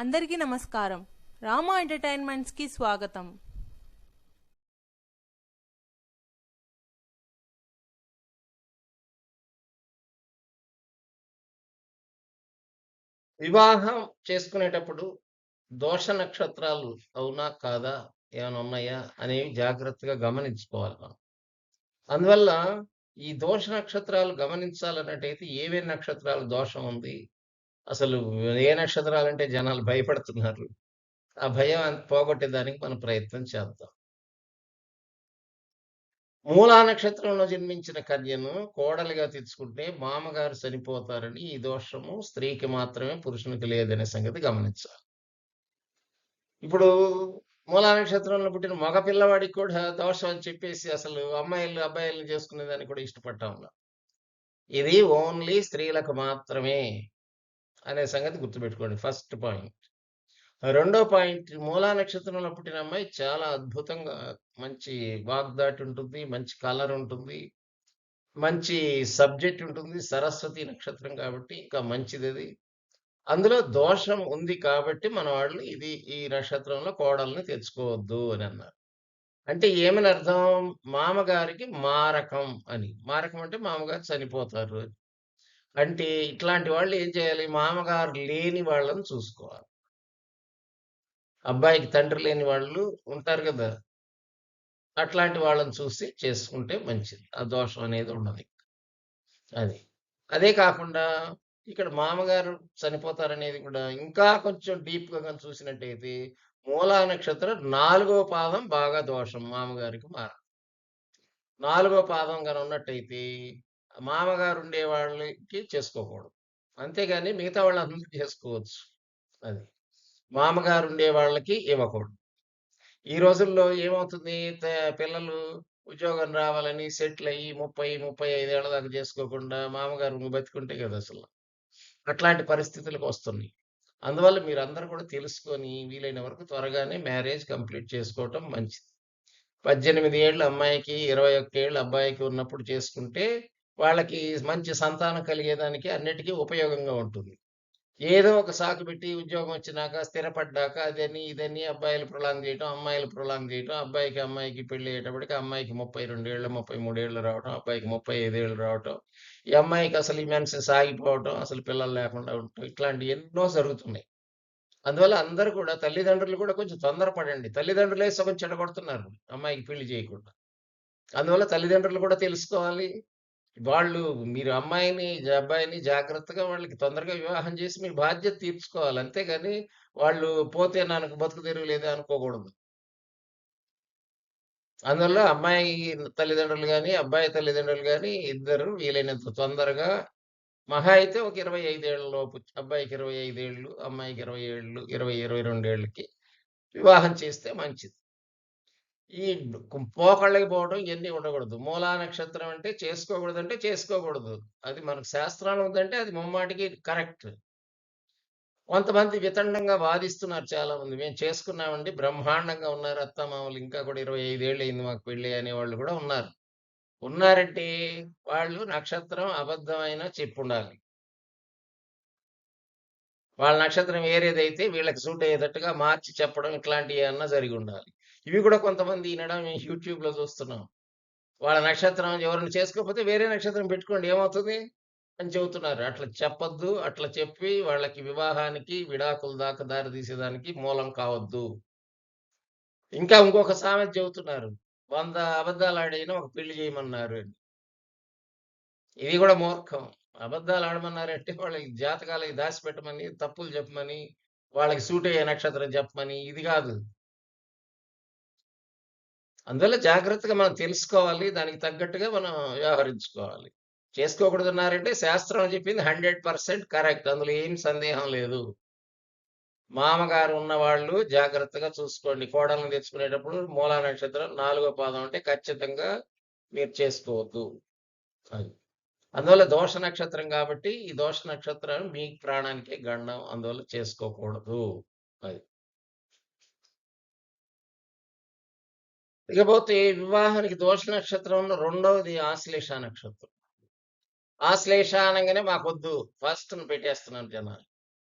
అందరికీ నమస్కారం. రామా ఎంటర్టైన్మెంట్స్కి స్వాగతం. వివాహం చేసుకునేటప్పుడు దోష నక్షత్రాలు అవునా కాదా ఏమైనా ఉన్నాయా అనేవి జాగ్రత్తగా గమనించుకోవాలి మనం. అందువల్ల ఈ దోష నక్షత్రాలు గమనించాలన్నట్టయితే ఏవే నక్షత్రాలు దోషం ఉంది అసలు ఏ నక్షత్రాలంటే జనాలు భయపడుతున్నారు. ఆ భయం పోగొట్టే పోగొట్టేదానికి మనం ప్రయత్నం చేద్దాం. మూలా నక్షత్రంలో జన్మించిన కన్యను కోడలిగా తెచ్చుకుంటే మామగారు చనిపోతారని ఈ దోషము స్త్రీకి మాత్రమే పురుషునికి లేదనే సంగతి గమనించాలి. ఇప్పుడు మూలా నక్షత్రంలో పుట్టిన మగ పిల్లవాడికి కూడా దోషం అని చెప్పేసి అసలు అమ్మాయిలు అబ్బాయిలను చేసుకునేదాన్ని కూడా ఇష్టపడటం ఇది ఓన్లీ స్త్రీలకు మాత్రమే. అనే సంగతి గుర్తుపెట్టుకోండి. First point. రెండో పాయింట్ మూలా నక్షత్రంలో పుట్టిన అమ్మాయి చాలా అద్భుతంగా మంచి వాగ్దాటి ఉంటుంది మంచి కలర్ ఉంటుంది మంచి సబ్జెక్ట్ ఉంటుంది సరస్వతి నక్షత్రం కాబట్టి ఇంకా మంచిది అది. అందులో దోషం ఉంది కాబట్టి మన వాళ్ళు ఇది ఈ నక్షత్రంలో కోడల్ని తెచ్చుకోవద్దు అని అన్నారు. అంటే ఏమని అర్థం? మామగారికి మారకం అని. మారకం అంటే మామగారు చనిపోతారు అని. అంటే ఇట్లాంటి వాళ్ళు ఏం చేయాలి? మామగారు లేని వాళ్ళని చూసుకోవాలి. అబ్బాయికి తండ్రి లేని వాళ్ళు ఉంటారు కదా? అట్లాంటి వాళ్ళని చూసి చేసుకుంటే మంచిది. ఆ దోషం అనేది ఉండదు అది. అదే కాకుండా ఇక్కడ మామగారు చనిపోతారనేది కూడా ఇంకా కొంచెం డీప్గా కానీ చూసినట్టయితే మూలా నక్షత్రం నాలుగో పాదం బాగా దోషం మామగారికి మార నాలుగో పాదం కానీ ఉన్నట్టయితే మామగారు ఉండే వాళ్ళకి చేసుకోకూడదు. అంతేగాని మిగతా వాళ్ళందరూ చేసుకోవచ్చు. అది. మామగారు ఉండే వాళ్ళకి ఇవ్వకూడదు. ఈ రోజుల్లో ఏమవుతుంది? పిల్లలు ఉద్యోగం రావాలని సెటిల్ అయ్యి ముప్పై ముప్పై ఐదేళ్ళ దాకా చేసుకోకుండా మామగారు బతికుంటే కదా అసలు. అట్లాంటి పరిస్థితులకు వస్తున్నాయి. అందువల్ల మీరు అందరూ కూడా తెలుసుకొని వీలైన వరకు త్వరగానే మ్యారేజ్ కంప్లీట్ చేసుకోవటం మంచిది. పద్దెనిమిది ఏళ్ళు అమ్మాయికి ఇరవై ఒక్క ఏళ్ళు అబ్బాయికి ఉన్నప్పుడు చేసుకుంటే వాళ్ళకి మంచి సంతానం కలిగేదానికి అన్నిటికీ ఉపయోగంగా ఉంటుంది. ఏదో ఒక సాకు పెట్టి ఉద్యోగం వచ్చినాక స్థిరపడ్డాక అదని ఇదని అబ్బాయిలు ప్రొలాంగ్ చేయటం అమ్మాయిలు ప్రొలాంగ్ చేయటం అబ్బాయికి అమ్మాయికి పెళ్ళి అయ్యేటప్పటికి అమ్మాయికి ముప్పై రెండేళ్ళు ముప్పై మూడేళ్ళు రావటం అబ్బాయికి ముప్పై ఐదేళ్ళు రావటం ఈ అమ్మాయికి అసలు ఈ మనిషి సాగిపోవటం అసలు పిల్లలు లేకుండా ఉండటం ఇట్లాంటి ఎన్నో జరుగుతున్నాయి. అందువల్ల అందరూ కూడా తల్లిదండ్రులు కూడా కొంచెం తొందరపడండి. తల్లిదండ్రులే సగం చెడగొడుతున్నారు. అమ్మాయికి పెళ్ళి చేయకుండా. అందువల్ల తల్లిదండ్రులు కూడా తెలుసుకోవాలి. వాళ్ళు మీరు అమ్మాయిని అబ్బాయిని జాగ్రత్తగా వాళ్ళకి తొందరగా వివాహం చేసి మీ బాధ్యత తీర్చుకోవాలి. అంతేగాని వాళ్ళు పోతే నాకు బతుకు తెరువు అనుకోకూడదు. అందువల్ల అమ్మాయి తల్లిదండ్రులు కానీ అబ్బాయి తల్లిదండ్రులు కానీ ఇద్దరు వీలైనంత తొందరగా మహా అయితే ఒక ఇరవై ఏళ్ళ లోపు అబ్బాయికి ఇరవై ఐదేళ్ళు అమ్మాయికి ఇరవై ఏళ్ళు ఇరవై ఇరవై రెండేళ్ళకి వివాహం చేస్తే మంచిది. ఈ పోకళ్ళకి పోవడం ఇవన్నీ ఉండకూడదు. మూలా నక్షత్రం అంటే చేసుకోకూడదు అంటే చేసుకోకూడదు. అది మనకు శాస్త్రాలు ఉందంటే అది ముమ్మాటికి కరెక్ట్. కొంతమంది వితండంగా వాదిస్తున్నారు చాలా మంది మేము చేసుకున్నామండి బ్రహ్మాండంగా ఉన్నారు అత్తమామలు ఇంకా కూడా ఇరవై ఐదేళ్ళు అయింది మాకు పెళ్ళి అనేవాళ్ళు కూడా ఉన్నారు. ఉన్నారంటే వాళ్ళు నక్షత్రం అబద్ధమైన చెప్పుండాలి. వాళ్ళ నక్షత్రం వేరేదైతే వీళ్ళకి సూట్ అయ్యేటట్టుగా మార్చి చెప్పడం ఇట్లాంటివి అన్నా జరిగి ఉండాలి. ఇవి కూడా కొంతమంది ఈనడం మేము యూట్యూబ్లో చూస్తున్నాం. వాళ్ళ నక్షత్రం ఎవరిని చేసుకోకపోతే వేరే నక్షత్రం పెట్టుకోండి ఏమవుతుంది? అని చెబుతున్నారు. అట్లా చెప్పొద్దు అట్లా చెప్పి వాళ్ళకి వివాహానికి విడాకుల దాకా దారి తీసేదానికి మూలం కావద్దు. ఇంకా ఇంకొక సామెత చెబుతున్నారు. వంద అబద్ధాలు ఆడైనా ఒక పెళ్ళి చేయమన్నారు అని. ఇది కూడా మూర్ఖం. అబద్ధాలు ఆడమన్నారంటే వాళ్ళకి జాతకాలకి దాచిపెట్టమని తప్పులు చెప్పమని వాళ్ళకి సూట్ అయ్యే నక్షత్రం చెప్పమని ఇది కాదు. అందువల్ల జాగ్రత్తగా మనం తెలుసుకోవాలి దానికి తగ్గట్టుగా మనం వ్యవహరించుకోవాలి. చేసుకోకూడదున్నారంటే శాస్త్రం చెప్పింది హండ్రెడ్ పర్సెంట్ కరెక్ట్ అందులో ఏం సందేహం లేదు. మామగారు ఉన్నవాళ్ళు జాగ్రత్తగా చూసుకోండి. కోడలను తెచ్చుకునేటప్పుడు మూలా నక్షత్రం నాలుగో పాదం అంటే ఖచ్చితంగా మీరు చేసుకోవద్దు అది అందువల్ల దోష నక్షత్రం కాబట్టి ఈ దోష నక్షత్రం మీ ప్రాణానికే గండం అందువల్ల చేసుకోకూడదు అది ఇకపోతే వివాహానికి దోష నక్షత్రంలో రెండవది ఆశ్లేష నక్షత్రం ఆశ్లేష అనగానే మాకొద్దు ఫస్ట్ పెట్టేస్తున్నారు జనాలు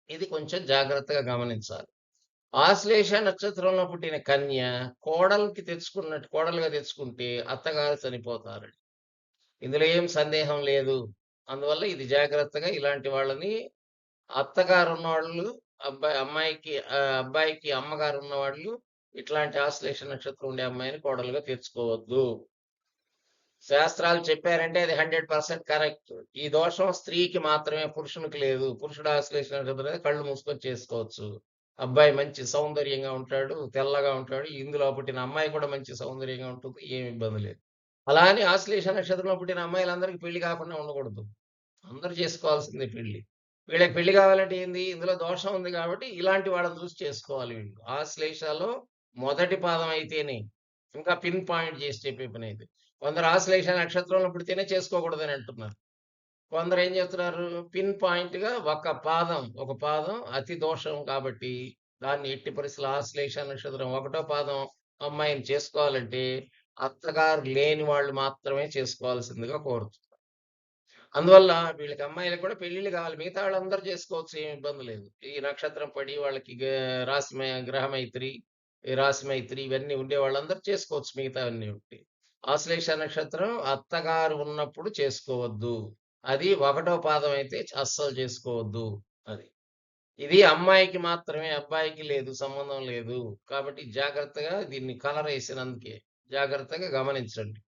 ఇది కొంచెం జాగ్రత్తగా గమనించాలి. ఆశ్లేష నక్షత్రంలో పుట్టిన కన్య కోడలికి తెచ్చుకున్నట్టు కోడలుగా తెచ్చుకుంటే అత్తగారు చనిపోతారండి. ఇందులో ఏం సందేహం లేదు. అందువల్ల ఇది జాగ్రత్తగా ఇలాంటి వాళ్ళని అత్తగారు ఉన్నవాళ్ళు అబ్బాయి అమ్మాయికి అబ్బాయికి అమ్మగారు ఉన్నవాళ్ళు ఇట్లాంటి ఆశ్లేష నక్షత్రం ఉండే అమ్మాయిని కోడలుగా తెచ్చుకోవద్దు. శాస్త్రాలు చెప్పారంటే అది 100% కరెక్ట్. ఈ దోషం స్త్రీకి మాత్రమే పురుషునికి లేదు. పురుషుడు ఆశ్లేష నక్షత్రం కళ్ళు మూసుకొని చేసుకోవచ్చు. అబ్బాయి మంచి సౌందర్యంగా ఉంటాడు. తెల్లగా ఉంటాడు. ఇందులో పుట్టిన అమ్మాయి కూడా మంచి సౌందర్యంగా ఉంటుంది. ఏమి ఇబ్బంది లేదు. అలా అని ఆశ్లేష నక్షత్రంలో పుట్టిన అమ్మాయిలందరికీ పెళ్ళి కాకుండా ఉండకూడదు. అందరూ చేసుకోవాల్సిందే పెళ్ళి. వీళ్ళకి పెళ్ళి కావాలంటే ఏంది? ఇందులో దోషం ఉంది కాబట్టి ఇలాంటి వాళ్ళని చూసి చేసుకోవాలి వీళ్ళు. ఆశ్లేషలో మొదటి పాదం అయితేనే ఇంకా పిన్ పాయింట్ చేసి చెప్పే పని అయితే. కొందరు ఆశ్లేష నక్షత్రంలో పుడితేనే చేసుకోకూడదని అంటున్నారు. కొందరు ఏం చేస్తున్నారు పిన్ పాయింట్‌గా ఒక పాదం, ఒక పాదం అతి దోషం కాబట్టి దాన్ని ఎట్టి పరిస్థితులు ఆశ్లేష నక్షత్రం ఒకటో పాదం అమ్మాయిని చేసుకోవాలంటే అత్తగారు లేని వాళ్ళు మాత్రమే చేసుకోవాల్సిందిగా కోరుతున్నారు. అందువల్ల వీళ్ళకి అమ్మాయిలకు కూడా పెళ్ళిళ్ళు కావాలి. మిగతా వాళ్ళందరూ చేసుకోవచ్చు. ఏమి ఇబ్బంది లేదు. ఈ నక్షత్రం పడి వాళ్ళకి రాసి రాశి గ్రహమైత్రి, ఈ మైత్రి ఇవన్నీ ఉండే వాళ్ళందరూ చేసుకోవచ్చు మిగతావన్నీ ఉంటే. ఆశ్లేష నక్షత్రం అత్తగారు ఉన్నప్పుడు చేసుకోవద్దు. అది ఒకటో పాదం అయితే అస్సలు చేసుకోవద్దు. అది. ఇది అమ్మాయికి మాత్రమే అబ్బాయికి లేదు. సంబంధం లేదు. కాబట్టి జాగ్రత్తగా దీన్ని కలరేసినందుకే జాగ్రత్తగా గమనించండి.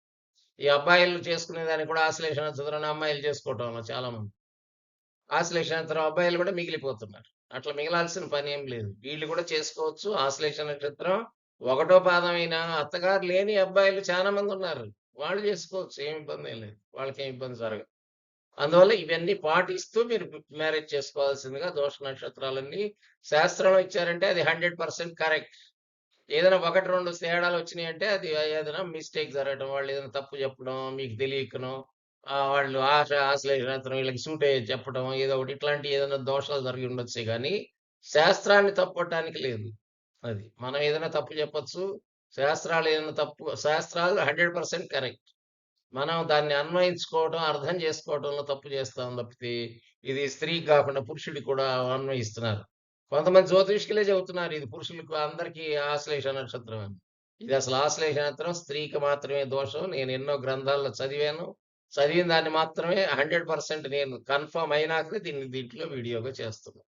ఈ అబ్బాయిలు చేసుకునే దానికి కూడా ఆశ్లేష నక్షత్రాన్ని అమ్మాయిలు చేసుకోవటంలో చాలామంది. ఆశ్లేష నక్షత్రం అబ్బాయిలు కూడా మిగిలిపోతున్నారు. అట్లా మిగలాల్సిన ఏం లేదు. వీళ్ళు కూడా చేసుకోవచ్చు. ఆశ్లేష నక్షత్రం ఒకటో పాదమైన అత్తగారు లేని అబ్బాయిలు చాలా మంది ఉన్నారు. వాళ్ళు చేసుకోవచ్చు. ఏమి ఇబ్బంది లేదు లేదు. వాళ్ళకేం ఇబ్బంది జరగదు. అందువల్ల ఇవన్నీ పాటిస్తూ మీరు మ్యారేజ్ చేసుకోవాల్సిందిగా దోష నక్షత్రాలన్నీ శాస్త్రంలో ఇచ్చారంటే అది 100% కరెక్ట్. ఏదైనా 1, 2 తేడాలు వచ్చినాయంటే అది ఏదైనా మిస్టేక్ జరగడం, వాళ్ళు ఏదైనా తప్పు చెప్పడం, మీకు తెలియకనో వాళ్ళు ఆశ ఆశ్లేష వీళ్ళకి సూట్ అయ్యేది చెప్పడం ఏదో ఒకటి ఇట్లాంటి ఏదైనా దోషాలు జరిగి ఉండొచ్చే కానీ శాస్త్రాన్ని తప్పటానికి లేదు. అది. మనం ఏదైనా తప్పు చెప్పచ్చు శాస్త్రాలు ఏదైనా తప్పు శాస్త్రాలు 100% కరెక్ట్. మనం దాన్ని అన్వయించుకోవడం, అర్థం చేసుకోవడంలో తప్పు చేస్తాం తప్పితే ఇది స్త్రీకి కాకుండా పురుషుడికి కూడా అన్వయిస్తున్నారు. కొంతమంది జ్యోతిష్కులే చెబుతున్నారు ఇది పురుషులకు అందరికీ ఆశ్లేష నక్షత్రం అని. ఇది అసలు ఆశ్లేష నక్షత్రం స్త్రీకి మాత్రమే దోషం. నేను ఎన్నో గ్రంథాల్లో చదివాను. చదివిన దాన్ని మాత్రమే 100% నేను కన్ఫర్మ్ అయినాకనే దీన్ని దీంట్లో వీడియోగా చేస్తున్నాను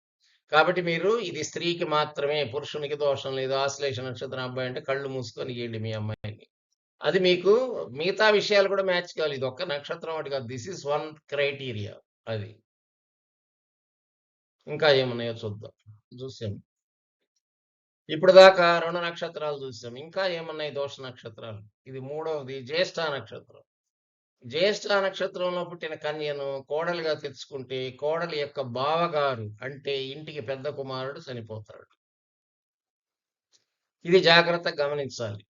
కాబట్టి మీరు ఇది స్త్రీకి మాత్రమే పురుషునికి దోషం లేదు. ఆశ్లేష నక్షత్రం అబ్బాయి అంటే కళ్ళు మూసుకొని గీయండి మీ అమ్మాయిని. అది మీకు మిగతా విషయాలు కూడా మ్యాచ్ కావాలి. ఇది ఒక్క నక్షత్రం ఒకటి కాదు. దిస్ ఇస్ వన్ క్రైటీరియా అది. ఇంకా ఏమున్నాయో చూద్దాం. చూసాం. ఇప్పటిదాకా 2 నక్షత్రాలు చూసాం. ఇంకా ఏమున్నాయి దోష నక్షత్రాలు? ఇది మూడవది జ్యేష్ఠ నక్షత్రం. జ్యేష్ఠ నక్షత్రంలో పుట్టిన కన్యను కోడలుగా తెచ్చుకుంటే కోడలి యొక్క బావగారు అంటే ఇంటికి పెద్ద కుమారుడు చనిపోతాడు. ఇది జాగ్రత్తగా గమనించాలి.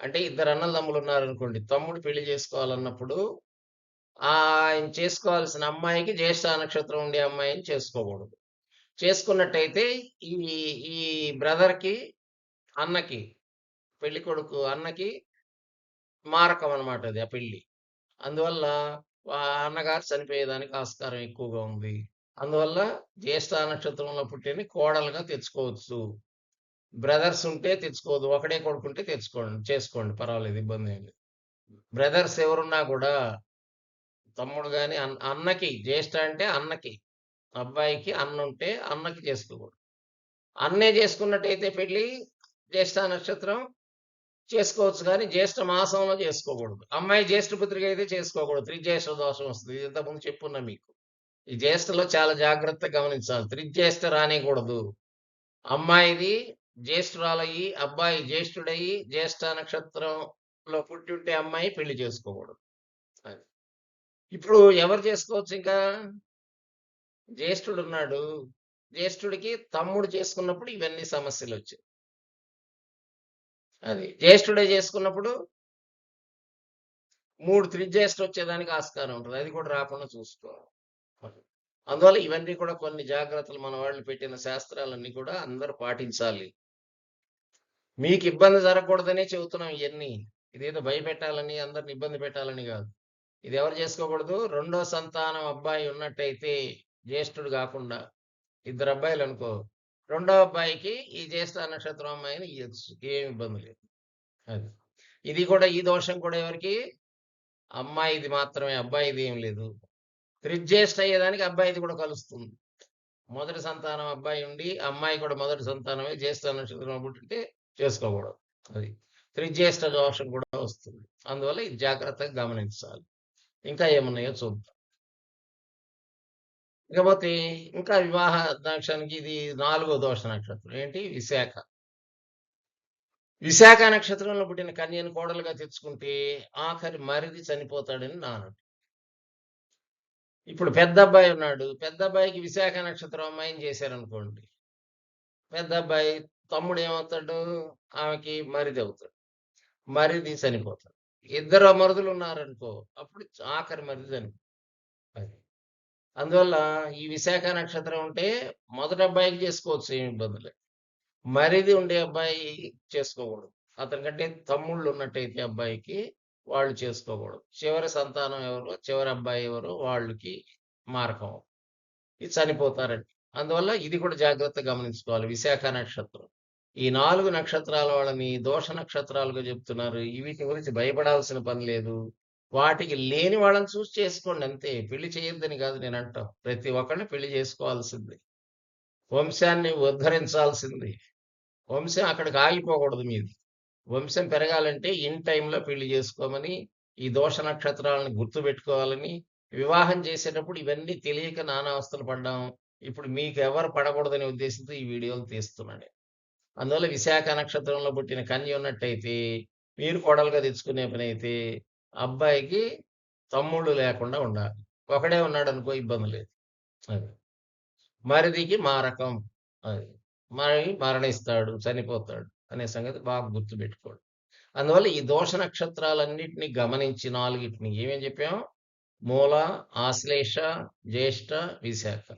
అంటే ఇద్దరు అన్నదమ్ములు ఉన్నారనుకోండి. తమ్ముడు పెళ్ళి చేసుకోవాలన్నప్పుడు ఆయన చేసుకోవాల్సిన అమ్మాయికి జ్యేష్ఠ నక్షత్రం ఉండే అమ్మాయిని చేసుకోకూడదు. చేసుకున్నట్టయితే ఈ ఈ బ్రదర్‌కి, అన్నకి పెళ్ళికొడుకు అన్నకి మారకం అన్నమాట అది ఆ పెళ్ళి. అందువల్ల అన్నగారు చనిపోయేదానికి ఆస్కారం ఎక్కువగా ఉంది. అందువల్ల జ్యేష్ఠ నక్షత్రంలో పుట్టిన కోడలుగా తెచ్చుకోవచ్చు. బ్రదర్స్ ఉంటే తెచ్చుకోవద్దు. ఒకడే కొడుకుంటే తెచ్చుకోండి. చేసుకోండి పర్వాలేదు ఇబ్బందేం లేదు. బ్రదర్స్ ఎవరున్నా కూడా తమ్ముడు కానీ అన్న అన్నకి జ్యేష్ఠ అంటే అన్నకి. అబ్బాయికి అన్న ఉంటే అన్నకి చేసుకోకూడదు. అన్నే చేసుకున్నట్టయితే పెళ్ళి జ్యేష్ఠ నక్షత్రం చేసుకోవచ్చు కానీ జ్యేష్ఠ మాసంలో చేసుకోకూడదు. అమ్మాయి జ్యేష్ఠ పుత్రిక అయితే చేసుకోకూడదు. త్రిజ్యేష్ఠ దోషం వస్తుంది ఇది ఇంతకుముందు చెప్పున్నా మీకు. ఈ జ్యేష్ఠలో చాలా జాగ్రత్తగా గమనించాలి. త్రిజ్యేష్ఠ రానికూడదు అమ్మాయిది జ్యేష్ఠురాలయ్యి, అబ్బాయి జ్యేష్ఠుడయ్యి, జ్యేష్ఠ నక్షత్రంలో పుట్టుంటే అమ్మాయి పెళ్ళి చేసుకోకూడదు. అది. ఇప్పుడు ఎవరు చేసుకోవచ్చు ఇంకా? జ్యేష్ఠుడు ఉన్నాడు జ్యేష్ఠుడికి తమ్ముడు చేసుకున్నప్పుడు ఇవన్నీ సమస్యలు వచ్చాయి అది. జ్యేష్ఠుడే చేసుకున్నప్పుడు 3 త్రిజ్యేష్ఠ వచ్చేదానికి ఆస్కారం ఉంటది. అది కూడా రాకుండా చూసుకోవాలి. అందువల్ల ఇవన్నీ కూడా కొన్ని జాగ్రత్తలు మన వాళ్ళు పెట్టిన శాస్త్రాలన్నీ కూడా అందరూ పాటించాలి. మీకు ఇబ్బంది జరగకూడదనే చెబుతున్నాం ఇయన్నీ. ఇదేదో భయపెట్టాలని, అందరిని ఇబ్బంది పెట్టాలని గాదు. ఇది ఎవరు చేసుకోకూడదు? రెండో సంతానం అబ్బాయి ఉన్నట్టయితే జ్యేష్ఠుడు గాకుండా ఇద్దరు అబ్బాయిలు అనుకో రెండో అబ్బాయికి ఈ జ్యేష్ఠ నక్షత్రం అమ్మాయిని ఇవ్వచ్చు ఏమి ఇబ్బంది లేదు. అది. ఇది కూడా ఈ దోషం కూడా ఎవరికి? అమ్మాయిది మాత్రమే అబ్బాయిది ఏం లేదు. త్రిజ్యేష్ఠ అయ్యేదానికి అబ్బాయిది కూడా కలుస్తుంది. మొదటి సంతానం అబ్బాయి ఉండి అమ్మాయి కూడా మొదటి సంతానమే జ్యేష్ఠ నక్షత్రం పుట్టింటే చేసుకోకూడదు. అది. త్రిజ్యేష్ఠ దోషం కూడా వస్తుంది. అందువల్ల ఇది జాగ్రత్తగా గమనించాలి. ఇంకా ఏమున్నాయో చూద్దాం. ఇకపోతే ఇంకా వివాహ నక్షత్రానికి ఇది నాలుగో దోష నక్షత్రం. ఏంటి? విశాఖ. విశాఖ నక్షత్రంలో పుట్టిన కన్యను కోడలుగా తెచ్చుకుంటే ఆఖరి మరిది చనిపోతాడని నానుడు ఇప్పుడు పెద్ద అబ్బాయి ఉన్నాడు. పెద్ద అబ్బాయికి విశాఖ నక్షత్రం అమ్మాయిని చేశారనుకోండి. పెద్ద అబ్బాయి తమ్ముడు ఏమవుతాడు? ఆమెకి మరిది అవుతాడు. మరిది చనిపోతాడు. ఇద్దరు మరుదులు ఉన్నారనుకో అప్పుడు ఆఖరి మరిది చనిపోతాడు. అందువల్ల ఈ విశాఖ నక్షత్రం ఉంటే మొదటి అబ్బాయికి చేసుకోవచ్చు ఏమి ఇబ్బంది లేదు. మరిది ఉండే అబ్బాయి చేసుకోకూడదు. అతనికంటే తమ్ముళ్ళు ఉన్నట్టయితే అబ్బాయికి వాళ్ళు చేసుకోకూడదు. చివరి సంతానం ఎవరు చివరి అబ్బాయి ఎవరు వాళ్ళకి మారకం ఇది చనిపోతారండి అందువల్ల ఇది కూడా జాగ్రత్తగా గమనించుకోవాలి. విశాఖ నక్షత్రం. ఈ నాలుగు నక్షత్రాల వాళ్ళని దోష నక్షత్రాలుగా చెప్తున్నారు. ఈ వీటి గురించి భయపడాల్సిన పని లేదు. వాటికి లేని వాళ్ళని చూసి చేసుకోండి అంతే. పెళ్ళి చేయొద్దని కాదు నేను అంటాం. ప్రతి ఒక్కరిని పెళ్ళి చేసుకోవాల్సింది. వంశాన్ని ఉద్ధరించాల్సింది. వంశం అక్కడికి ఆగిపోకూడదు మీది. వంశం పెరగాలంటే ఇన్ టైంలో పెళ్ళి చేసుకోమని ఈ దోష నక్షత్రాలను గుర్తు పెట్టుకోవాలని వివాహం చేసేటప్పుడు ఇవన్నీ తెలియక నానావస్థలు పడ్డాం. ఇప్పుడు మీకు ఎవరు పడకూడదనే ఉద్దేశంతో ఈ వీడియోలు తీస్తున్నాడు అందువల్ల విశాఖ నక్షత్రంలో పుట్టిన కన్య ఉన్నట్టయితే మీరు కోడలుగా తెచ్చుకునే పని అయితే అబ్బాయికి తమ్ముళ్ళు లేకుండా ఉండాలి. ఒకడే ఉన్నాడు అనుకో ఇబ్బంది లేదు. అది. మరిదికి మారకం అది. మరి మరణిస్తాడు చనిపోతాడు అనే సంగతి బాగా గుర్తుపెట్టుకోడు. అందువల్ల ఈ దోష నక్షత్రాలన్నిటిని గమనించి నాలుగిటిని ఏమేం చెప్పాం? మూల ఆశ్లేష జ్యేష్ఠ విశాఖ.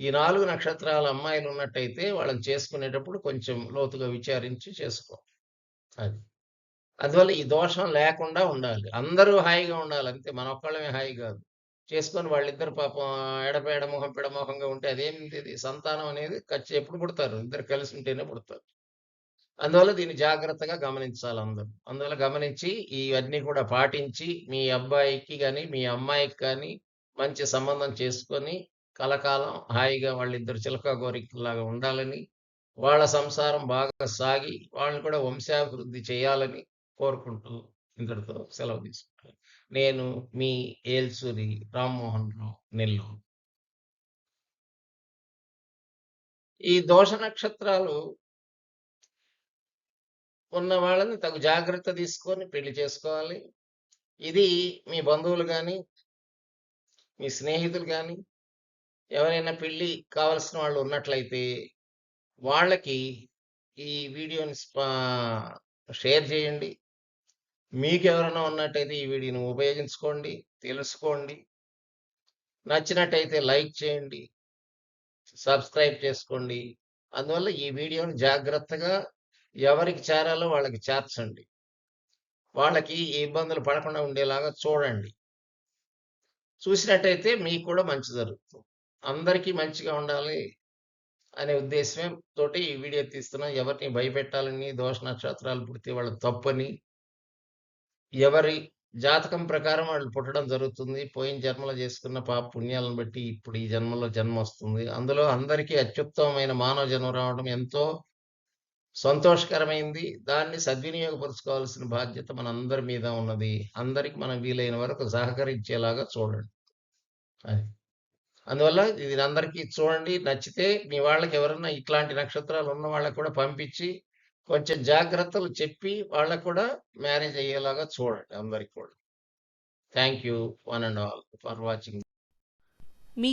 ఈ నాలుగు నక్షత్రాల అమ్మాయిలు ఉన్నట్టయితే వాళ్ళని చేసుకునేటప్పుడు కొంచెం లోతుగా విచారించి చేసుకో అది. అందువల్ల ఈ దోషం లేకుండా ఉండాలి. అందరూ హాయిగా ఉండాలి. అంతే. మన ఒక్కళ్ళమే హాయి కాదు. చేసుకొని వాళ్ళిద్దరు పాపం ఎడపేడ మొహం పిడమొహంగా ఉంటే అదేమిటి సంతానం అనేది ఖర్చు ఎప్పుడు పుడతారు? ఇద్దరు కలిసి ఉంటేనే పుడతారు. అందువల్ల దీన్ని జాగ్రత్తగా గమనించాలి అందరూ. అందువల్ల గమనించి ఇవన్నీ కూడా పాటించి మీ అబ్బాయికి కానీ మీ అమ్మాయికి కానీ మంచి సంబంధం చేసుకొని కలకాలం హాయిగా వాళ్ళిద్దరు చిలక గోరికలాగా ఉండాలని వాళ్ళ సంసారం బాగా సాగి వాళ్ళని కూడా వంశాభివృద్ధి చేయాలని కోరుకుంటూ ఇంతటితో సెలవు తీసుకుంటాను. నేను మీ ఏల్సూరి రామ్మోహన్ రావు నెల్లూరు. ఈ దోష నక్షత్రాలు ఉన్న వాళ్ళని తగు జాగ్రత్త తీసుకొని పెళ్ళి చేసుకోవాలి. ఇది మీ బంధువులు కానీ మీ స్నేహితులు కానీ ఎవరైనా పెళ్ళి కావలసిన వాళ్ళు ఉన్నట్లయితే వాళ్ళకి ఈ వీడియోని షేర్ చేయండి. మీకు ఎవరైనా ఉన్నట్టయితే ఈ వీడియోని ఉపయోగించుకోండి తెలుసుకోండి. నచ్చినట్టయితే లైక్ చేయండి సబ్స్క్రైబ్ చేసుకోండి. అందువల్ల ఈ వీడియోని జాగ్రత్తగా ఎవరికి చేరాలో వాళ్ళకి చేర్చండి. వాళ్ళకి ఈ ఇబ్బందులు పడకుండా ఉండేలాగా చూడండి. చూసినట్టయితే మీకు కూడా మంచి జరుగుతుంది. అందరికీ మంచిగా ఉండాలి అనే ఉద్దేశమే తోటి ఈ వీడియో తీస్తున్నాం. ఎవరిని భయపెట్టాలని దోష నక్షత్రాలు పుడితే వాళ్ళు తప్పని ఎవరి జాతకం ప్రకారం వాళ్ళు పుట్టడం జరుగుతుంది. పోయిన జన్మలో చేసుకున్న పాప పుణ్యాలను బట్టి ఇప్పుడు ఈ జన్మలో జన్మ వస్తుంది. అందులో అందరికీ అత్యుత్తమమైన మానవ జన్మ రావడం ఎంతో సంతోషకరమైంది. దాన్ని సద్వినియోగపరచుకోవాల్సిన బాధ్యత మన అందరి మీద ఉన్నది. అందరికి మనం వీలైన వరకు సహకరించేలాగా చూడండి. అది. అందువల్ల ఇది అందరికీ చూడండి. నచ్చితే మీ వాళ్ళకి ఎవరైనా ఇట్లాంటి నక్షత్రాలు ఉన్న వాళ్ళకి కూడా పంపించి కొంచెం జాగ్రత్తలు చెప్పి వాళ్ళకు కూడా మ్యారేజ్ అయ్యేలాగా చూడండి అందరికి కూడా. Thank you one and all for watching. Me